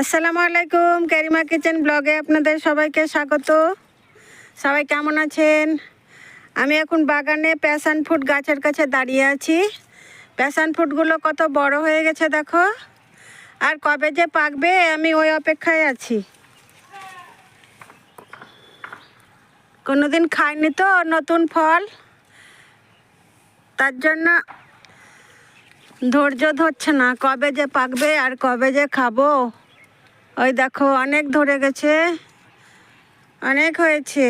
আসসালামু আলাইকুম, ক্যারিমা কিচেন ব্লগে আপনাদের সবাইকে স্বাগত। সবাই কেমন আছেন? আমি এখন বাগানে প্যাশান ফুড গাছের কাছে দাঁড়িয়ে আছি। প্যাশান ফুডগুলো কত বড় হয়ে গেছে দেখো। আর কবে যে পাকবে আমি ওই অপেক্ষায় আছি। কোনোদিন খাইনি তো নতুন ফল। তার জন্য ধৈর্য ধরছে না কবে যে পাকবে আর কবে যে খাব। ওই দেখো অনেক ধরে গেছে। অনেক হয়েছে।